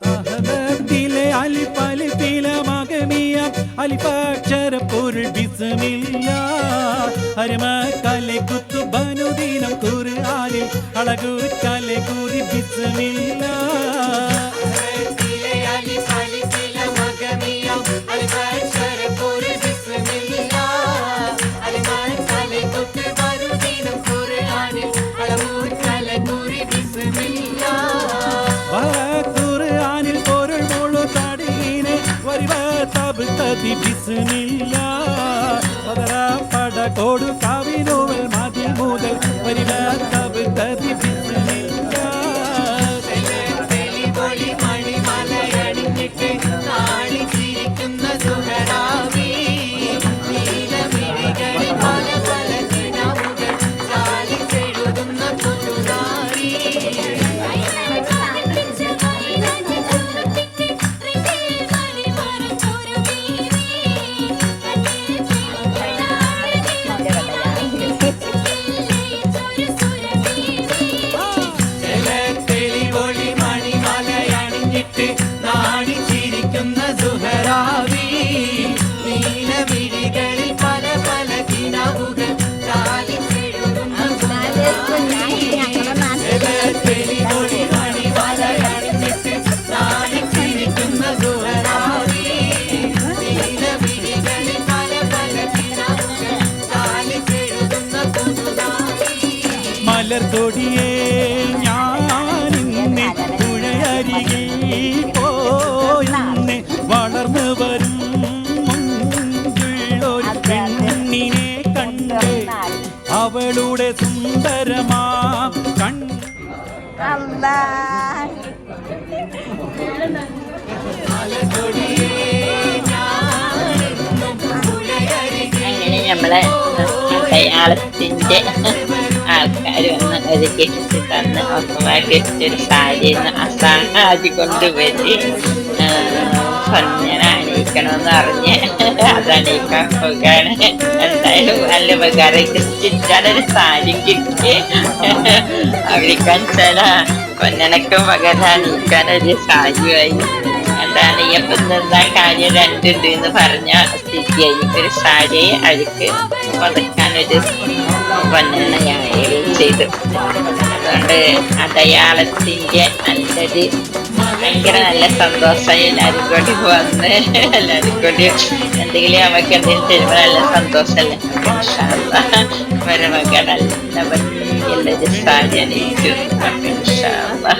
അഹദത്തിലെ അലിപ്പലിപ്പില മകമിയ അലിഫാക്ഷര പൊരുൾ ബിസ്മില്ല ഹരമ കലെ കുത്തു ബനുദീനം ഖുർആനിൽ അളകു കലെ കുറി ബിസ്മില്ല ഖുർആനിൽ തബ് തതി ബിസ്മില്ല പതറ പട കോടു കാവിനോവൽ മലർതൊടിയേ ഞാനിന്നെ പുഴയരികിൽ പോയിന്നെ വളർന്നു വരും ഒരു പെണ്ണിനെ കണ്ട് അവളുടെ സുന്ദരമാ കൺ നമ്മളെ അടയാളത്തിന്റെ ആൾക്കാർ വന്ന് ഒരു ഗിഫ്റ്റ് തന്ന് ഒന്നുമായി ഒരു സാരി അസാഹാജി കൊണ്ടുവരി പൊന്നനാണിക്കണമെന്ന് അറിഞ്ഞ് അതണിയിക്കാൻ പോകാണ് എന്തായാലും നല്ല ഉപകാരം. ഒരു സാരി കിട്ടി. അവിടേക്കാൻ ചില പൊന്നനക്ക് പകരാണിക്കാൻ ഒരു സാരിയായി എന്താണ് ഇപ്പം എന്താ കാര്യം? രണ്ടുണ്ട് എന്ന് പറഞ്ഞ സ്ഥിതിയായി ഒരു സാരിയെ അഴുക്ക് പതുക്കാനൊരു ഞാൻ ചെയ്തു അതുകൊണ്ട് അടയാളത്തിന്റെ നല്ലൊരു ഭയങ്കര നല്ല സന്തോഷമായി എല്ലാവരും കൂടി വന്ന് എല്ലാവരും കൂടി എന്തെങ്കിലും നമുക്ക് എന്തെങ്കിലും തരുമ്പോൾ നല്ല സന്തോഷമല്ലേ? മരുമകൾ നല്ല ഭംഗിയുള്ളൊരു സാരി എനിക്ക് അപ്പം.